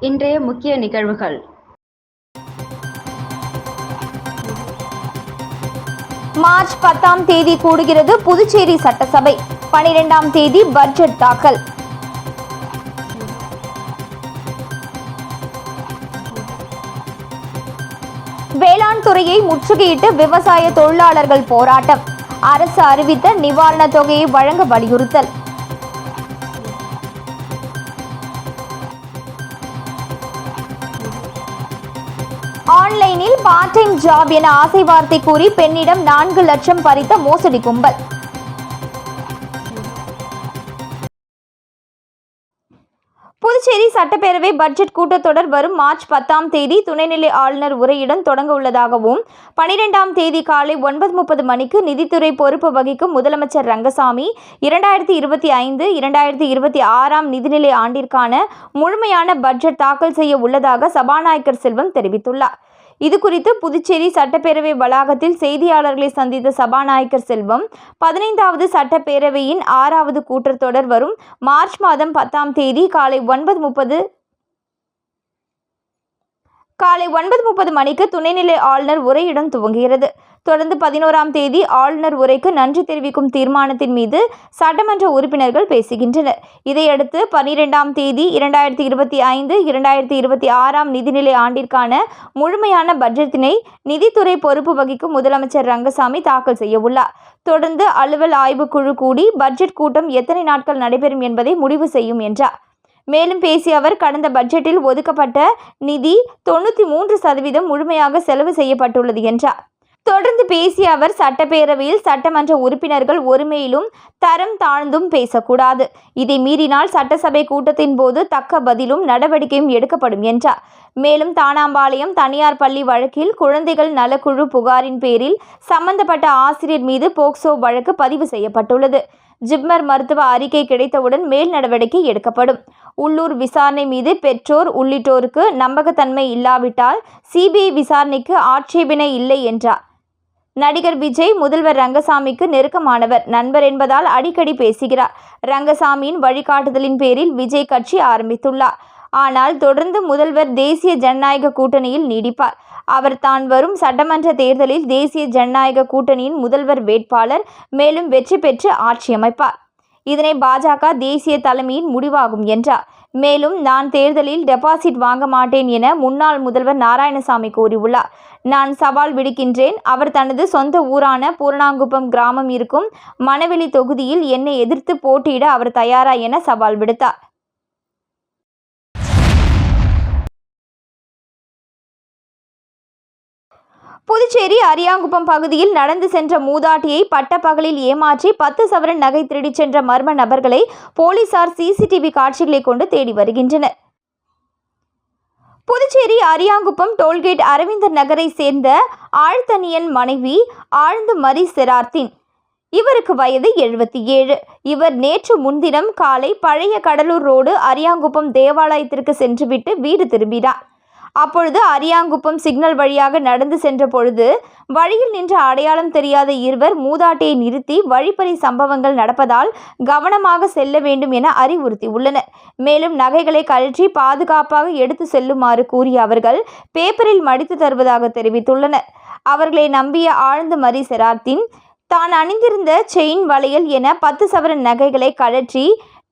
இன்றைய முக்கிய நிகழ்வுகள். மார்ச் பத்தாம் தேதி கூடுகிறது புதுச்சேரி சட்டசபை. பனிரெண்டாம் தேதி பட்ஜெட் தாக்கல். வேளாண் துறையை முற்றுகையிட்டு விவசாய தொழிலாளர்கள் போராட்டம். அரசு அறிவித்த நிவாரணத் தொகையை வழங்க வலியுறுத்தல். ஆன்லைனில் பார்ட் டைம் ஜாப் என ஆசை வார்த்தை கூறி பெண்ணிடம் நான்கு லட்சம் பறித்த மோசடி கும்பல். சட்டப்பேரவை பட்ஜெட் கூட்டத்தொடர் வரும் மார்ச் பத்தாம் தேதி துணைநிலை ஆளுநர் உரையுடன் தொடங்க உள்ளதாகவும் பனிரெண்டாம் தேதி காலை ஒன்பது முப்பது மணிக்கு நிதித்துறை பொறுப்பு வகிக்கும் முதலமைச்சர் ரங்கசாமி இரண்டாயிரத்தி இருபத்தி ஐந்து இரண்டாயிரத்தி இருபத்தி ஆறாம் நிதிநிலை ஆண்டிற்கான முழுமையான பட்ஜெட் தாக்கல் செய்ய உள்ளதாக சபாநாயகர் செல்வம் தெரிவித்துள்ளார். இது குறித்து புதுச்சேரி சட்டப்பேரவை வளாகத்தில் செய்தியாளர்களை சந்தித்த சபாநாயகர் செல்வம் பதினைந்தாவது சட்டப்பேரவையின் ஆறாவது கூட்டத்தொடர் வரும் மார்ச் மாதம் பத்தாம் தேதி காலை ஒன்பது முப்பது காலை ஒன்பது முப்பது மணிக்கு துணைநிலை ஆளுநர் உரையுடன் துவங்குகிறது. தொடர்ந்து பதினோராம் தேதி ஆளுநர் உரைக்கு நன்றி தெரிவிக்கும் தீர்மானத்தின் மீது சட்டமன்ற உறுப்பினர்கள் பேசுகின்றனர். இதையடுத்து பனிரெண்டாம் தேதி இரண்டாயிரத்தி இருபத்தி ஐந்து இரண்டாயிரத்தி இருபத்தி ஆறாம் நிதிநிலை ஆண்டிற்கான முழுமையான பட்ஜெட்டினை நிதித்துறை பொறுப்பு வகிக்கும் முதலமைச்சர் ரங்கசாமி தாக்கல் செய்ய உள்ளார். தொடர்ந்து அலுவல் ஆய்வுக்குழு கூடி பட்ஜெட் கூட்டம் எத்தனை நாட்கள் நடைபெறும் என்பதை முடிவு செய்யும் என்றார். மேலும் பேசிய அவர் கடந்த பட்ஜெட்டில் ஒதுக்கப்பட்ட நிதி தொண்ணூற்றி மூன்று சதவீதம் முழுமையாக செலவு செய்யப்பட்டுள்ளது என்றார். தொடர்ந்து பேசிய அவர் சட்டப்பேரவையில் சட்டமன்ற உறுப்பினர்கள் ஒருமையிலும் தரம் தாழ்ந்தும் பேசக்கூடாது. இதை மீறினால் சட்டசபை கூட்டத்தின் போது தக்க பதிலும் நடவடிக்கையும் எடுக்கப்படும் என்றார். மேலும் தானாம்பாளையம் தனியார் பள்ளி வழக்கில் குழந்தைகள் நலக்குழு புகாரின் பேரில் சம்பந்தப்பட்ட ஆசிரியர் மீது போக்சோ வழக்கு பதிவு செய்யப்பட்டுள்ளது. ஜிப்மர் மருத்துவ அறிக்கை கிடைத்தவுடன் மேல் நடவடிக்கை எடுக்கப்படும். உள்ளூர் விசாரணை மீது பெற்றோர் உள்ளிட்டோருக்கு நம்பகத்தன்மை இல்லாவிட்டால் சிபிஐ விசாரணைக்கு ஆட்சேபனை இல்லை என்றார். நடிகர் விஜய் முதல்வர் ரங்கசாமிக்கு நெருக்கமானவர் நண்பர் என்பதால் அடிக்கடி பேசுகிறார். ரங்கசாமியின் வழிகாட்டுதலின் பேரில் விஜய் கட்சி ஆரம்பித்துள்ளார். ஆனால் தொடர்ந்து முதல்வர் தேசிய ஜனநாயக கூட்டணியில் நீடிப்பார். அவர் தான் வரும் சட்டமன்ற தேர்தலில் தேசிய ஜனநாயக கூட்டணியின் முதல்வர் வேட்பாளர் மேலும் வெற்றி பெற்று ஆட்சி அமைப்பார். இதனை பாஜக தேசிய தலைமையின் முடிவாகும் என்றார். மேலும் நான் தேர்தலில் டெபாசிட் வாங்க மாட்டேன் என முன்னாள் முதல்வர் நாராயணசாமி கூறியுள்ளார். நான் சவால் விடுக்கின்றேன். அவர் தனது சொந்த ஊரான பூரணாங்குப்பம் கிராமம் இருக்கும் மணவெளி தொகுதியில் என்னை எதிர்த்து போட்டியிட அவர் தயாரா என சவால் விடுத்தார். புதுச்சேரி அரியாங்குப்பம் பகுதியில் நடந்து சென்ற மூதாட்டியை பட்டப்பகலில் ஏமாற்றி பத்து சவரன் நகை திருடிச் சென்ற மர்ம நபர்களை போலீசார் சிசிடிவி காட்சிகளை கொண்டு தேடி வருகின்றனர். புதுச்சேரி அரியாங்குப்பம் டோல்கேட் அரவிந்தர் நகரை சேர்ந்த ஆழ்த்தனியன் மனைவி ஆழ்ந்து மரி செரார்த்தின். இவருக்கு வயது எழுபத்தி ஏழு. இவர் நேற்று முன்தினம் காலை பழைய கடலூர் ரோடு அரியாங்குப்பம் தேவாலயத்திற்கு சென்றுவிட்டு வீடு திரும்பினார். அப்பொழுது அரியாங்குப்பம் சிக்னல் வழியாக நடந்து சென்ற பொழுது வழியில் நின்ற அடையாளம் தெரியாத இருவர் மூதாட்டியை நிறுத்தி வழிப்பறி சம்பவங்கள் நடப்பதால் கவனமாக செல்ல வேண்டும் என அறிவுறுத்தியுள்ளனர். மேலும் நகைகளை கழற்றி பாதுகாப்பாக எடுத்து செல்லுமாறு கூறிய அவர்கள் பேப்பரில் மடித்து தருவதாக தெரிவித்துள்ளனர். அவர்களை நம்பிய ஆழ்ந்த மரி செராத்தின் தான் அணிந்திருந்த செயின் வளையல் என பத்து சவரன் நகைகளை கழற்றி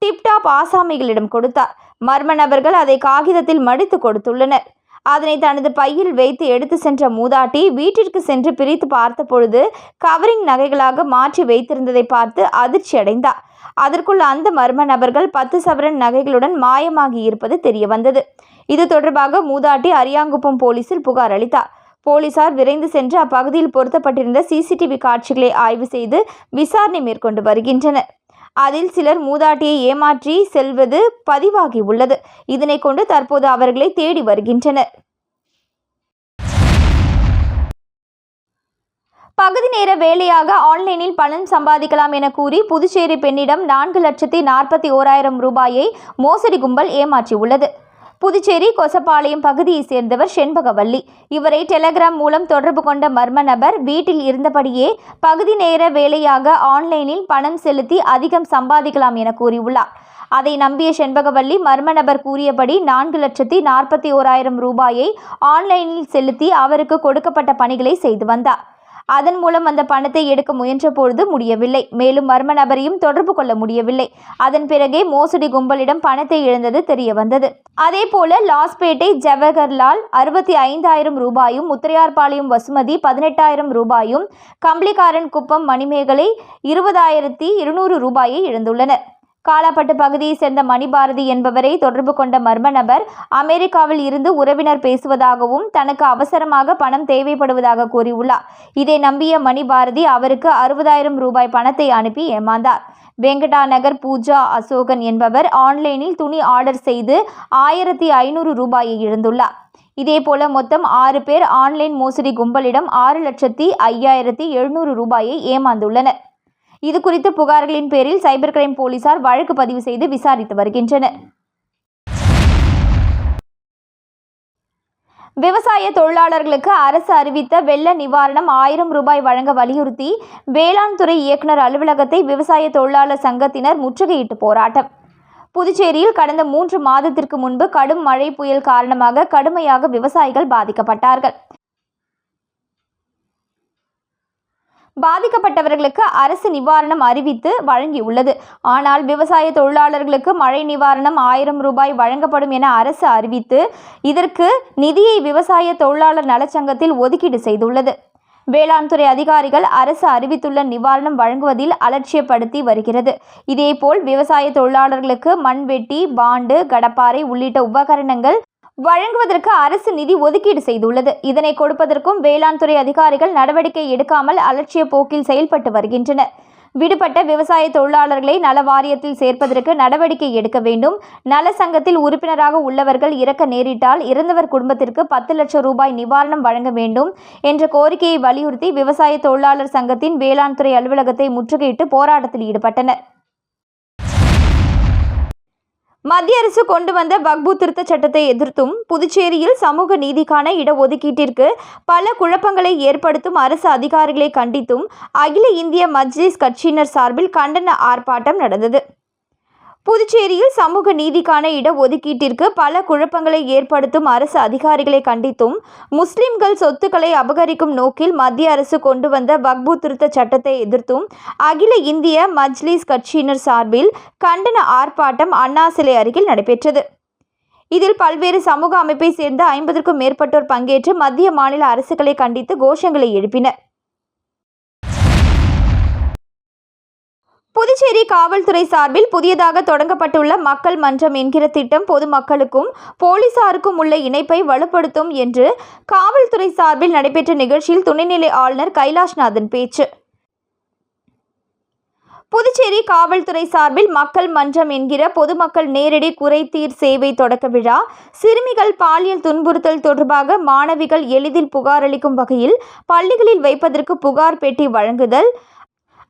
டிப்டாப் ஆசாமிகளிடம் கொடுத்தார். மர்ம நபர்கள் அதை காகிதத்தில் மடித்து கொடுத்துள்ளனர். அதனை தனது பையில் வைத்து எடுத்து சென்ற மூதாட்டி வீட்டிற்கு சென்று பிரித்து பார்த்த பொழுது கவரிங் நகைகளாக மாற்றி வைத்திருந்ததை பார்த்து அதிர்ச்சி அடைந்தார். அதற்குள் அந்த மர்ம நபர்கள் பத்து சவரன் நகைகளுடன் மாயமாகி இருப்பது தெரிய வந்தது இது தொடர்பாக மூதாட்டி அரியாங்குப்பம் போலீசில் புகார் அளித்தார். போலீசார் விரைந்து சென்று அப்பகுதியில் பொருத்தப்பட்டிருந்த சிசிடிவி காட்சிகளை ஆய்வு செய்து விசாரணை மேற்கொண்டு வருகின்றனர். அதில் சிலர் மூதாட்டியை ஏமாற்றி செல்வது பதிவாகி உள்ளது இதனை கொண்டு தற்போது அவர்களை தேடி வருகின்றனர். பகுதி நேர வேலையாக ஆன்லைனில் பணம் சம்பாதிக்கலாம் என கூறி புதுச்சேரி பெண்ணிடம் நான்கு லட்சத்தி நாற்பத்தி ஓராயிரம் ரூபாயை மோசடி கும்பல் ஏமாற்றியுள்ளது. புதுச்சேரி கொசப்பாளையம் பகுதியைச் சேர்ந்தவர் செண்பகவல்லி. இவரை டெலகிராம் மூலம் தொடர்பு கொண்ட மர்ம நபர் வீட்டில் இருந்தபடியே பகுதி நேர வேலையாக ஆன்லைனில் பணம் செலுத்தி அதிகம் சம்பாதிக்கலாம் என கூறியுள்ளார். அதை நம்பிய செண்பகவல்லி மர்ம நபர் கூறியபடி நான்கு லட்சத்தி நாற்பத்தி ஓராயிரம் ரூபாயை ஆன்லைனில் செலுத்தி அவருக்கு கொடுக்கப்பட்ட பணிகளை செய்து வந்தார். அதன் மூலம் அந்த பணத்தை எடுக்க முயன்றபொழுது முடியவில்லை. மேலும் மர்ம நபரையும் தொடர்பு கொள்ள முடியவில்லை. அதன் பிறகே மோசடி கும்பலிடம் பணத்தை இழந்தது தெரிய வந்தது. அதேபோல லாஸ்பேட்டை ஜவஹர்லால் அறுபத்தி ஐந்தாயிரம் ரூபாயும் முத்திரையார்பாளையம் வசுமதி பதினெட்டாயிரம் ரூபாயும் கம்பளிக்காரன் குப்பம் மணிமேகலை இருபதாயிரத்தி இருநூறு ரூபாயை இழந்துள்ளனர். காலாப்பட்டு பகுதியைச் சேர்ந்த மணிபாரதி என்பவரை தொடர்பு கொண்ட மர்ம நபர் அமெரிக்காவில் இருந்து உறவினர் பேசுவதாகவும் தனக்கு அவசரமாக பணம் தேவைப்படுவதாக கூறியுள்ளார். இதை நம்பிய மணிபாரதி அவருக்கு அறுபதாயிரம் ரூபாய் பணத்தை அனுப்பி ஏமாந்தார். வெங்கடா நகர் பூஜா அசோகன் என்பவர் ஆன்லைனில் துணி ஆர்டர் செய்து ஆயிரத்தி ஐநூறு ரூபாயை இழந்துள்ளார். இதேபோல மொத்தம் ஆறு பேர் ஆன்லைன் மோசடி கும்பலிடம் ஆறு லட்சத்தி ஐயாயிரத்தி எழுநூறு ரூபாயை ஏமாந்துள்ளனர். இது குறித்து புகார்களின் பேரில் சைபர் கிரைம் போலீசார் வழக்கு பதிவு செய்து விசாரித்து வருகின்றனர். விவசாய தொழிலாளர்களுக்கு அரசு அறிவித்த வெள்ள நிவாரணம் ஆயிரம் ரூபாய் வழங்க வலியுறுத்தி வேளாண் துறை இயக்குனர் அலுவலகத்தை விவசாய தொழிலாளர் சங்கத்தினர் முற்றுகையிட்டு போராட்டம். புதுச்சேரியில் கடந்த மூன்று மாதத்திற்கு முன்பு கடும் மழை புயல் காரணமாக கடுமையாக விவசாயிகள் பாதிக்கப்பட்டார்கள். பாதிக்கப்பட்டவர்களுக்கு அரசு நிவாரணம் அறிவித்து வழங்கியுள்ளது. ஆனால் விவசாய தொழிலாளர்களுக்கு மழை நிவாரணம் ஆயிரம் ரூபாய் வழங்கப்படும் என அரசு அறிவித்து இதற்கு நிதியை விவசாய தொழிலாளர் நலச்சங்கத்தில் ஒதுக்கீடு செய்துள்ளது. வேளாண் துறை அதிகாரிகள் அரசு அறிவித்துள்ள நிவாரணம் வழங்குவதில் அலட்சியப்படுத்தி வருகிறது. இதேபோல் விவசாய தொழிலாளர்களுக்கு மண்வெட்டி பாண்டு கடப்பாறை உள்ளிட்ட உபகரணங்கள் வழங்குவதற்கு அரசு நிதி ஒதுக்கீடு செய்துள்ளது. இதனை கொடுப்பதற்கும் வேளாண் துறை அதிகாரிகள் நடவடிக்கை எடுக்காமல் அலட்சிய போக்கில் செயல்பட்டு வருகின்றனர். விடுபட்ட விவசாய தொழிலாளர்களை நல வாரியத்தில் சேர்ப்பதற்கு நடவடிக்கை எடுக்க வேண்டும். நல சங்கத்தில் உறுப்பினராக உள்ளவர்கள் இறக்க நேரிட்டால் இறந்தவர் குடும்பத்திற்கு பத்து லட்சம் ரூபாய் நிவாரணம் வழங்க வேண்டும் என்ற கோரிக்கையை வலியுறுத்தி விவசாய தொழிலாளர் சங்கத்தின் வேளாண் துறை அலுவலகத்தை முற்றுகையிட்டு போராட்டத்தில் ஈடுபட்டனர். மத்திய அரசு கொண்டு வந்த வக்பு திருத்த சட்டத்தை எதிர்த்தும் புதுச்சேரியில் சமூக நீதிக்கான இடஒதுக்கீட்டிற்கு பல குழப்பங்களை ஏற்படுத்தும் அரசு அதிகாரிகளை கண்டித்தும் அகில இந்திய மஜ்லிஸ் கட்சியினர் சார்பில் கண்டன ஆர்ப்பாட்டம் நடந்தது. புதுச்சேரியில் சமூக நீதிக்கான இடஒதுக்கீட்டிற்கு பல குழப்பங்களை ஏற்படுத்தும் அரசு அதிகாரிகளை கண்டித்தும் முஸ்லிம்கள் சொத்துக்களை அபகரிக்கும் நோக்கில் மத்திய அரசு கொண்டு வந்த வக்பு திருத்த சட்டத்தை எதிர்த்தும் அகில இந்திய மஜ்லிஸ் கட்சியினர் சார்பில் கண்டன ஆர்ப்பாட்டம் அண்ணா சிலை அருகில் நடைபெற்றது. இதில் பல்வேறு சமூக அமைப்பை சேர்ந்த ஐம்பதற்கும் மேற்பட்டோர் பங்கேற்று மத்திய மாநில அரசுகளை கண்டித்து கோஷங்களை எழுப்பினர். புதுச்சேரி காவல்துறை சார்பில் புதியதாக தொடங்கப்பட்டுள்ள மக்கள் மன்றம் என்கிற திட்டம் பொதுமக்களுக்கும் போலீசாருக்கும் உள்ள இணைப்பை வலுப்படுத்தும் என்று காவல்துறை சார்பில் நடைபெற்ற நிகழ்ச்சியில் துணைநிலை ஆளுநர் கைலாஷ்நாதன் பேச்சு. புதுச்சேரி காவல்துறை சார்பில் மக்கள் மன்றம் என்கிற பொதுமக்கள் நேரடி குறைதீர் சேவை தொடக்க விழா சிறுமிகள் பாலியல் துன்புறுத்தல் தொடர்பாக மாணவிகள் எளிதில் புகாரளிக்கும் வகையில் பள்ளிகளில் வைப்பதற்கு புகார் பெட்டி வழங்குதல்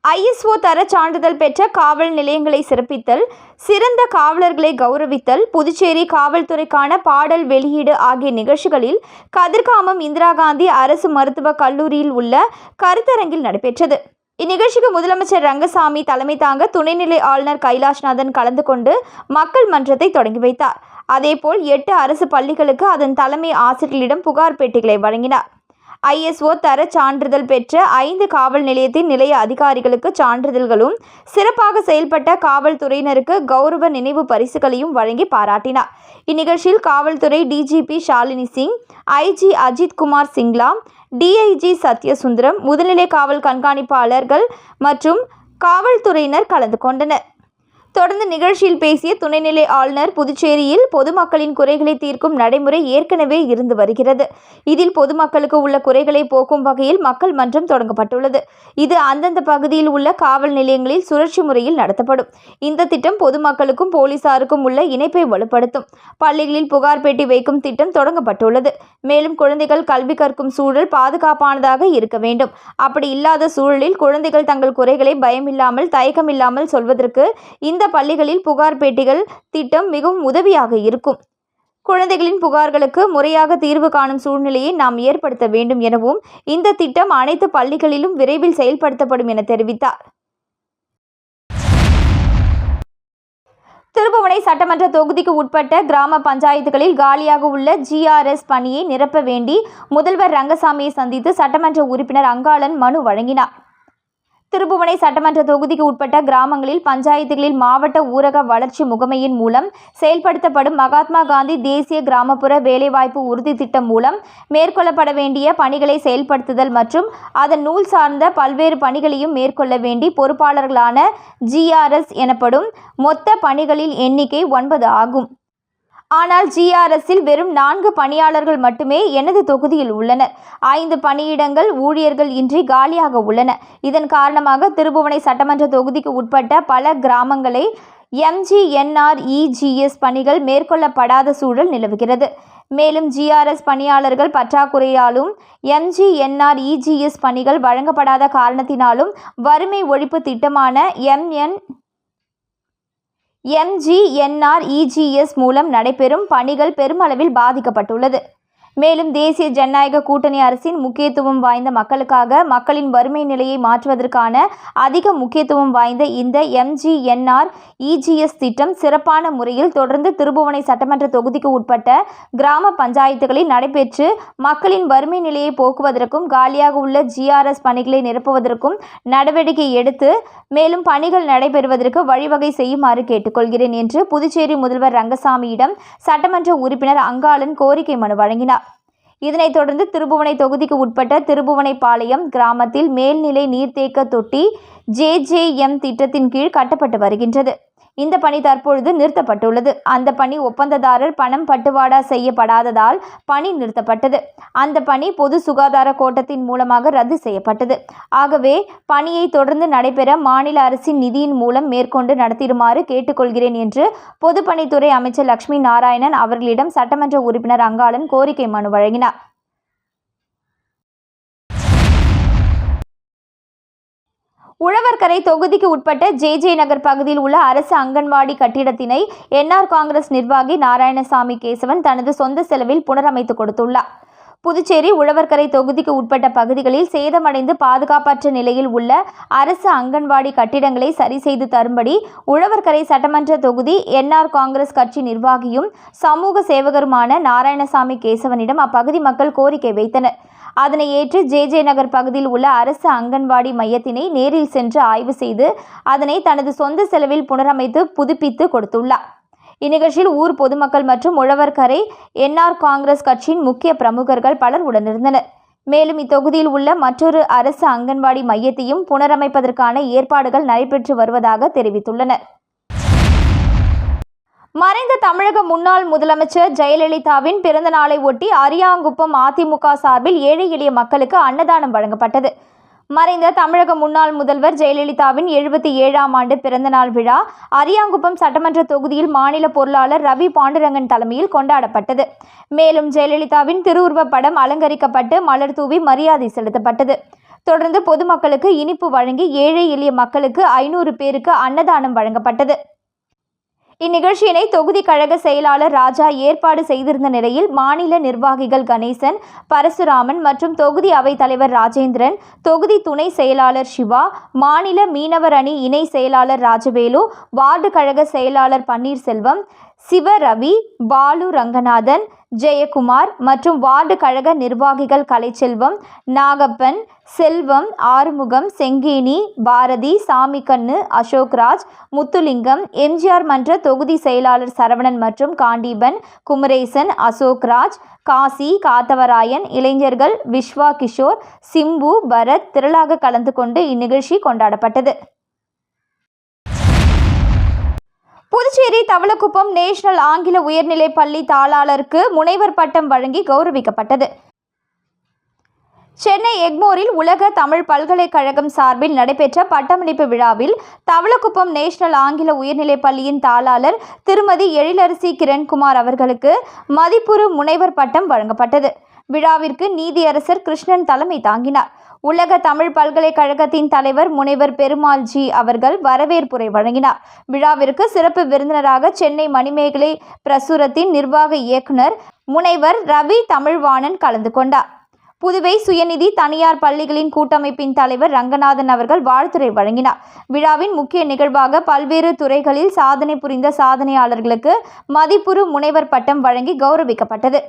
ஐஎஸ்ஓ தர சான்றிதழ் பெற்ற காவல் நிலையங்களை சிறப்பித்தல் சிறந்த காவலர்களை கௌரவித்தல் புதுச்சேரி காவல்துறைக்கான பாடல் வெளியீடு ஆகிய நிகழ்ச்சிகளில் கதிர்காமம் இந்திரா காந்தி அரசு மருத்துவக் கல்லூரியில் உள்ள கருத்தரங்கில் நடைபெற்றது. இந்நிகழ்ச்சிக்கு முதலமைச்சர் ரங்கசாமி தலைமை தாங்க துணைநிலை ஆளுநர் கைலாஷ்நாதன் கலந்து கொண்டு மக்கள் மன்றத்தை தொடங்கி வைத்தார். அதேபோல் எட்டு அரசு பள்ளிகளுக்கு அதன் தலைமை ஆசிரியர்களிடம் புகார் பெட்டிகளை வழங்கினார். ஐஎஸ்ஓ தர சான்றிதழ் பெற்ற ஐந்து காவல் நிலையத்தின் நிலைய அதிகாரிகளுக்கு சான்றிதழ்களும் சிறப்பாக செயல்பட்ட காவல்துறையினருக்கு கௌரவ நினைவு பரிசுகளையும் வழங்கி பாராட்டினார். இந்நிகழ்ச்சியில் காவல்துறை DGP Shalini Singh IG Ajith Kumar Singla DIG Sathyasundaram முதுநிலை காவல் கண்காணிப்பாளர்கள் மற்றும் காவல்துறையினர் கலந்து கொண்டனர். தொடர்ந்து நிகழ்ச்சியில் பேசிய துணைநிலை ஆளுநர் புதுச்சேரியில் பொதுமக்களின் குறைகளை தீர்க்கும் நடைமுறை ஏற்கனவே இருந்து வருகிறது. இதில் பொதுமக்களுக்கு உள்ள குறைகளை போக்கும் வகையில் மக்கள் மன்றம் தொடங்கப்பட்டுள்ளது. இது அந்தந்த பகுதியில் உள்ள காவல் நிலையங்களில் சுழற்சி முறையில் நடத்தப்படும். இந்த திட்டம் பொதுமக்களுக்கும் போலீசாருக்கும் உள்ள இணைப்பை வலுப்படுத்தும். பள்ளிகளில் புகார் பெட்டி வைக்கும் திட்டம் தொடங்கப்பட்டுள்ளது. மேலும் குழந்தைகள் கல்வி கற்கும் சூழல் பாதுகாப்பானதாக இருக்க வேண்டும். அப்படி இல்லாத சூழலில் குழந்தைகள் தங்கள் குறைகளை பயமில்லாமல் தயக்கமில்லாமல் சொல்வதற்கு இந்த பள்ளிகளில் புகார் பேட்டிகள் திட்டம் மிகவும் உதவியாக இருக்கும். குழந்தைகளின் புகார்களுக்கு முறையாக தீர்வு காணும் சூழ்நிலையை நாம் ஏற்படுத்த வேண்டும் எனவும் இந்த திட்டம் அனைத்து பள்ளிகளிலும் விரைவில் செயல்படுத்தப்படும் என தெரிவித்தார். திருபுவனை சட்டமன்ற தொகுதிக்கு உட்பட்ட கிராம பஞ்சாயத்துகளில் காலியாக உள்ள ஜிஆர்எஸ் பணியை நிரப்ப வேண்டி முதல்வர் ரங்கசாமியை சந்தித்து சட்டமன்ற உறுப்பினர் அங்காளன் மனு வழங்கினார். திருப்புவனை சட்டமன்ற தொகுதிக்கு உட்பட்ட கிராமங்களில் பஞ்சாயத்துகளில் மாவட்ட ஊரக வளர்ச்சி முகமையின் மூலம் செயல்படுத்தப்படும் மகாத்மா காந்தி தேசிய கிராமப்புற வேலைவாய்ப்பு உறுதி திட்டம் மூலம் மேற்கொள்ளப்பட வேண்டிய பணிகளை செயல்படுத்துதல் மற்றும் அதன் நூல் சார்ந்த பல்வேறு பணிகளையும் மேற்கொள்ள வேண்டி பொறுப்பாளர்களான ஜிஆர்எஸ் எனப்படும் மொத்த பணிகளில் எண்ணிக்கை ஒன்பது ஆகும். ஆனால் ஜிஆர்எஸ்ஸில் வெறும் நான்கு பணியாளர்கள் மட்டுமே எனது தொகுதியில் உள்ளனர். ஐந்து பணியிடங்கள் ஊழியர்கள் இன்றி காலியாக உள்ளன. இதன் காரணமாக திருபுவனை சட்டமன்ற தொகுதிக்கு உட்பட்ட பல கிராமங்களை எம்ஜிஎன்ஆர்இஜிஎஸ் பணிகள் மேற்கொள்ளப்படாத சூழல் நிலவுகிறது. மேலும் ஜிஆர்எஸ் பணியாளர்கள் பற்றாக்குறையாலும் எம்ஜிஎன்ஆர்இஜிஎஸ் பணிகள் வழங்கப்படாத காரணத்தினாலும் வறுமை ஒழிப்பு திட்டமான எம்என் எம்ஜிஎன்ஆர்இஜிஎஸ் மூலம் நடைபெறும் பணிகள் பெருமளவில் பாதிக்கப்பட்டுள்ளது. மேலும் தேசிய ஜனநாயக கூட்டணி அரசின் முக்கியத்துவம் வாய்ந்த மக்களுக்காக மக்களின் வறுமை நிலையை மாற்றுவதற்கான அதிக முக்கியத்துவம் வாய்ந்த இந்த எம்ஜிஎன்ஆர் இஜிஎஸ் திட்டம் சிறப்பான முறையில் தொடர்ந்து திருபுவனை சட்டமன்ற தொகுதிக்கு உட்பட்ட கிராம பஞ்சாயத்துகளில் நடைபெற்று மக்களின் வறுமை நிலையை போக்குவதற்கும் காலியாக உள்ள ஜிஆர்எஸ் பணிகளை நிரப்புவதற்கும் நடவடிக்கை எடுத்து மேலும் பணிகள் நடைபெறுவதற்கு வழிவகை செய்யுமாறு கேட்டுக்கொள்கிறேன் என்று புதுச்சேரி முதல்வர் ரங்கசாமியிடம் சட்டமன்ற உறுப்பினர் அங்காளன் கோரிக்கை மனு வழங்கினார். இதனைத் தொடர்ந்து திருபுவனை தொகுதிக்கு உட்பட்ட திருபுவனைப்பாளையம் கிராமத்தில் மேல்நிலை நீர்த்தேக்க தொட்டி ஜேஜேஎம் திட்டத்தின் கீழ் கட்டப்பட்டு வருகின்றது. இந்த பணி தற்பொழுது நிறுத்தப்பட்டுள்ளது. அந்த பணி ஒப்பந்ததாரர் பணம் பட்டுவாடா செய்யப்படாததால் பணி நிறுத்தப்பட்டது. அந்த பணி பொது சுகாதார கோட்டத்தின் மூலமாக ரத்து செய்யப்பட்டது. ஆகவே பணியை தொடர்ந்து நடைபெற மாநில அரசின் நிதியின் மூலம் மேற்கொண்டு நடத்திடுமாறு கேட்டுக்கொள்கிறேன் என்று பொதுப்பணித்துறை அமைச்சர் லட்சுமி நாராயணன் அவர்களிடம் சட்டமன்ற உறுப்பினர் அங்காளன் கோரிக்கை மனு வழங்கினார். உழவர்கரை தொகுதிக்கு உட்பட்ட ஜே ஜே நகர் பகுதியில் உள்ள அரசு அங்கன்வாடி கட்டிடத்தினை என்ஆர் காங்கிரஸ் நிர்வாகி நாராயணசாமி கேசவன் தனது சொந்த செலவில் புனரமைத்து கொடுத்துள்ளார். புதுச்சேரி உழவர்கரை தொகுதிக்கு உட்பட்ட பகுதிகளில் சேதமடைந்து பாதுகாப்பற்ற நிலையில் உள்ள அரசு அங்கன்வாடி கட்டிடங்களை சரி செய்து தரும்படி உழவர்கரை சட்டமன்ற தொகுதி என்ஆர் காங்கிரஸ் கட்சி நிர்வாகியும் சமூக சேவகருமான நாராயணசாமி கேசவனிடம் அப்பகுதி மக்கள் கோரிக்கை வைத்தனர். அதனை ஏற்று ஜே ஜே நகர் பகுதியில் உள்ள அரசு அங்கன்வாடி மையத்தினை நேரில் சென்று ஆய்வு செய்து அதனை தனது சொந்த செலவில் புனரமைத்து புதுப்பித்து கொடுத்துள்ளார். இந்நிகழ்ச்சியில் ஊர் பொதுமக்கள் மற்றும் உழவர்கரை என்ஆர் காங்கிரஸ் கட்சியின் முக்கிய பிரமுகர்கள் பலர் உடனிருந்தனர். மேலும் இத்தொகுதியில் உள்ள மற்றொரு அரசு அங்கன்வாடி மையத்தையும் புனரமைப்பதற்கான ஏற்பாடுகள் நடைபெற்று வருவதாக தெரிவித்துள்ளனர். மறைந்த தமிழக முன்னாள் முதலமைச்சர் ஜெயலலிதாவின் பிறந்த நாளை ஒட்டி அரியாங்குப்பம் அதிமுக சார்பில் ஏழை எளிய மக்களுக்கு அன்னதானம் வழங்கப்பட்டது. மறைந்த தமிழக முன்னாள் முதல்வர் ஜெயலலிதாவின் எழுபத்தி ஏழாம் ஆண்டு பிறந்தநாள் விழா அரியாங்குப்பம் சட்டமன்ற தொகுதியில் மாநில பொருளாளர் ரவி பாண்டுரங்கன் தலைமையில் கொண்டாடப்பட்டது. மேலும் ஜெயலலிதாவின் திருவுருவப் படம் அலங்கரிக்கப்பட்டு மலர் தூவி மரியாதை செலுத்தப்பட்டது. தொடர்ந்து பொதுமக்களுக்கு இனிப்பு வழங்கி ஏழை எளிய மக்களுக்கு ஐநூறு பேருக்கு அன்னதானம் வழங்கப்பட்டது. இந்நிகழ்ச்சியினை தொகுதி கழக செயலாளர் ராஜா ஏற்பாடு செய்திருந்த நிலையில் மாநில நிர்வாகிகள் கணேசன் பரசுராமன் மற்றும் தொகுதி அவைத் தலைவர் ராஜேந்திரன் தொகுதி துணை செயலாளர் சிவா மாநில மீனவர் அணி இணை செயலாளர் ராஜவேலு வார்டு கழக செயலாளர் பன்னீர்செல்வம் சிவ ரவி பாலு ரங்கநாதன் ஜெயக்குமார் மற்றும் வார்டு கழக நிர்வாகிகள் கலைச்செல்வம் நாகப்பன் செல்வம் ஆறுமுகம் செங்கேணி பாரதி சாமிக்கண்ணு அசோக்ராஜ் முத்துலிங்கம் எம்ஜிஆர் மன்ற தொகுதி செயலாளர் சரவணன் மற்றும் காண்டீபன் குமரேசன் அசோக்ராஜ் காசி காத்தவராயன் இளைஞர்கள் விஸ்வா கிஷோர் சிம்பு பரத் திரளாக கலந்து கொண்டு இந்நிகழ்ச்சி கொண்டாடப்பட்டது. புதுச்சேரி தவளக்குப்பம் நேஷனல் ஆங்கில உயர்நிலைப் பள்ளி தாளாளருக்கு முனைவர் பட்டம் வழங்கி கௌரவிக்கப்பட்டது. சென்னை எக்மோரில் உலக தமிழ் பல்கலைக்கழகம் சார்பில் நடைபெற்ற பட்டமளிப்பு விழாவில் தவளக்குப்பம் நேஷனல் ஆங்கில உயர்நிலைப் பள்ளியின் தாளாளர் திருமதி எழிலரசி கிரண்குமார் அவர்களுக்கு மதிப்புறு முனைவர் பட்டம் வழங்கப்பட்டது. விழாவிற்கு நீதியரசர் கிருஷ்ணன் தலைமை தாங்கினார். உலக தமிழ் பல்கலைக்கழகத்தின் தலைவர் முனைவர் பெருமாள்ஜி அவர்கள் வரவேற்புரை வழங்கினார். விழாவிற்கு சிறப்பு விருந்தினராக சென்னை மணிமேகலை பிரசுரத்தின் நிர்வாக இயக்குனர் முனைவர் ரவி தமிழ்வாணன் கலந்து கொண்டார். புதுவை சுயநிதி தனியார் பள்ளிகளின் கூட்டமைப்பின் தலைவர் ரங்கநாதன் அவர்கள் வாழ்த்துரை வழங்கினார். விழாவின் முக்கிய நிகழ்வாக பல்வேறு துறைகளில் சாதனை புரிந்த சாதனையாளர்களுக்கு மதிப்புறு முனைவர் பட்டம் வழங்கி கௌரவிக்கப்பட்டது.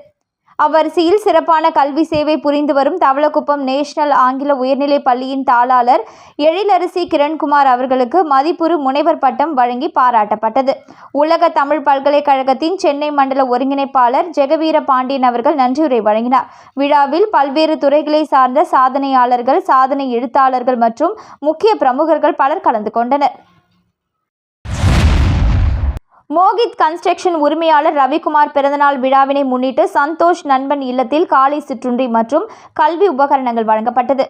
அவ்வரிசையில் சிறப்பான கல்வி சேவை புரிந்து வரும் தவளக்குப்பம் நேஷனல் ஆங்கில உயர்நிலைப் பள்ளியின் தாளாளர் எழிலரசி கிரண்குமார் அவர்களுக்கு மதிப்புறு முனைவர் பட்டம் வழங்கி பாராட்டப்பட்டது. உலக தமிழ் பல்கலைக்கழகத்தின் சென்னை மண்டல ஒருங்கிணைப்பாளர் ஜெகவீர பாண்டியன் அவர்கள் நன்றியுரை வழங்கினார். விழாவில் பல்வேறு துறைகளை சார்ந்த சாதனையாளர்கள் சாதனை எழுத்தாளர்கள் மற்றும் முக்கிய பிரமுகர்கள் பலர் கலந்து கொண்டனர். மோகித் கன்ஸ்ட்ரக்ஷன் உரிமையாளர் ரவிக்குமார் பிறந்தநாள் விழாவினை முன்னிட்டு சந்தோஷ் நண்பன் இல்லத்தில் காலை சிற்றுண்டி மற்றும் கல்வி உபகரணங்கள் வழங்கப்பட்டது.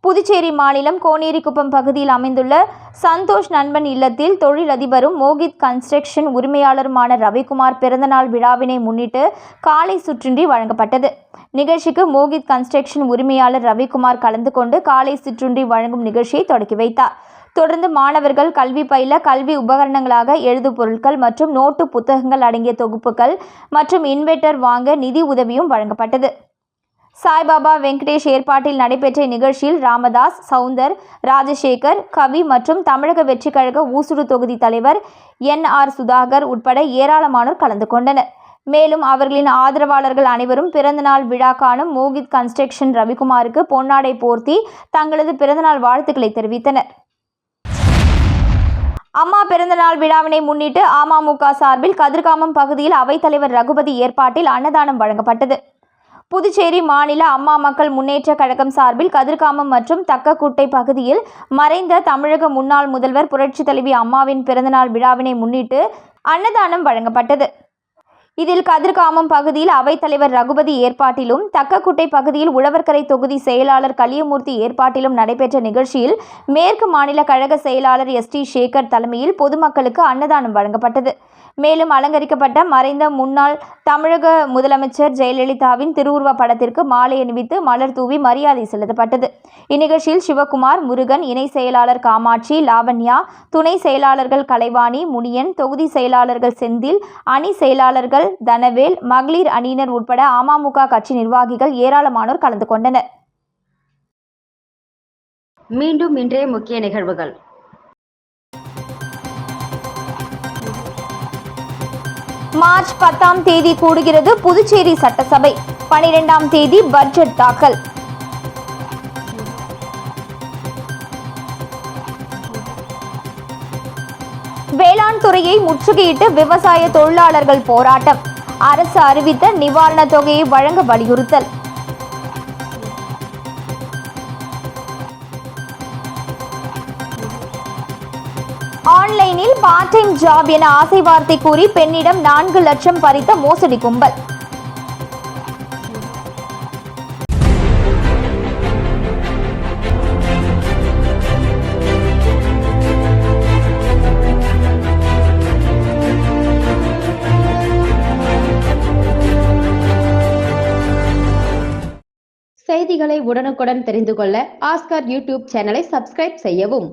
புதுச்சேரி மாநிலம் கோனேரிக்குப்பம் பகுதியில் அமைந்துள்ள சந்தோஷ் நண்பன் இல்லத்தில் தொழிலதிபரும் மோகித் கன்ஸ்ட்ரக்ஷன் உரிமையாளருமான ரவிக்குமார் பிறந்தநாள் விழாவினை முன்னிட்டு காலை சுற்றுண்டி வழங்கப்பட்டது. நிகழ்ச்சிக்கு மோகித் கன்ஸ்ட்ரக்ஷன் உரிமையாளர் ரவிக்குமார் கலந்து கொண்டு காலை சிற்றுண்டி வழங்கும் நிகழ்ச்சியை தொடக்கி வைத்தார். தொடர்ந்து மாணவர்கள் கல்வி பயில கல்வி உபகரணங்களாக எழுது பொருட்கள் மற்றும் நோட்டு புத்தகங்கள் அடங்கிய தொகுப்புகள் மற்றும் இன்வெர்ட்டர் வாங்க நிதி உதவியும் வழங்கப்பட்டது. சாய்பாபா வெங்கடேஷ் ஏற்பாட்டில் நடைபெற்ற இந்நிகழ்ச்சியில் ராமதாஸ் சவுந்தர் ராஜசேகர் கவி மற்றும் தமிழக வெற்றிக் கழக ஊசுடு தொகுதி தலைவர் என். ஆர். சுதாகர் உட்பட ஏராளமானோர் கலந்து கொண்டனர். மேலும் அவர்களின் ஆதரவாளர்கள் அனைவரும் பிறந்தநாள் விழா காணும் மோகித் கன்ஸ்ட்ரக்ஷன் ரவிக்குமாருக்கு பொன்னாடை போர்த்தி தங்களது பிறந்தநாள் வாழ்த்துக்களை தெரிவித்தனர். அம்மா பிறந்தநாள் விழாவினை முன்னிட்டு அமமுக சார்பில் கதிர்காமம் பகுதியில் அவைத்தலைவர் ரகுபதி ஏற்பாட்டில் அன்னதானம் வழங்கப்பட்டது. புதுச்சேரி மாநில அம்மா மக்கள் முன்னேற்ற கழகம் சார்பில் கதிர்காமம் மற்றும் தக்கக்குட்டை பகுதியில் மறைந்த தமிழக முன்னாள் முதல்வர் புரட்சி தலைவி அம்மாவின் பிறந்தநாள் விழாவினை முன்னிட்டு அன்னதானம் வழங்கப்பட்டது. இதில் கதிர்காமம் பகுதியில் அவைத்தலைவர் ரகுபதி ஏற்பாட்டிலும் தக்கக்குட்டை பகுதியில் உழவர்கரை தொகுதி செயலாளர் கலியமூர்த்தி ஏற்பாட்டிலும் நடைபெற்ற நிகழ்ச்சியில் மேற்கு மாநில கழக செயலாளர் எஸ் டி சேகர் தலைமையில் பொதுமக்களுக்கு அன்னதானம் வழங்கப்பட்டது. மேலும் அலங்கரிக்கப்பட்ட மறைந்த முன்னாள் தமிழக முதலமைச்சர் ஜெயலலிதாவின் திருவுருவ படத்திற்கு மாலை அணிவித்து மலர் தூவி மரியாதை செலுத்தப்பட்டது. இந்நிகழ்ச்சியில் சிவகுமார் முருகன் இணை செயலாளர் காமாட்சி லாவண்யா துணை செயலாளர்கள் கலைவாணி முனியன் தொகுதி செயலாளர்கள் செந்தில் அணி செயலாளர்கள் தனவேல் மகளிர் அணியினர் உட்பட அமமுக கட்சி நிர்வாகிகள் ஏராளமானோர் கலந்து கொண்டனர். மீண்டும் இன்றைய முக்கிய நிகழ்வுகள். மார்ச் பத்தாம் தேதி கூடுகிறது புதுச்சேரி சட்டசபை. பனிரெண்டாம் தேதி பட்ஜெட் தாக்கல். வேளாண் துறையை முற்றுகையிட்டு விவசாய தொழிலாளர்கள் போராட்டம். அரசு அறிவித்த நிவாரணத் தொகையை வழங்க வலியுறுத்தல். ஆன்லைனில் பார்ட் டைம் ஜாப் என ஆசை வார்த்தை கூறி பெண்ணிடம் நான்கு லட்சம் பறித்த மோசடி கும்பல். செய்திகளை உடனுக்குடன் தெரிந்து கொள்ள ஆஸ்கர் யூடியூப் சேனலை சப்ஸ்கிரைப் செய்யவும்.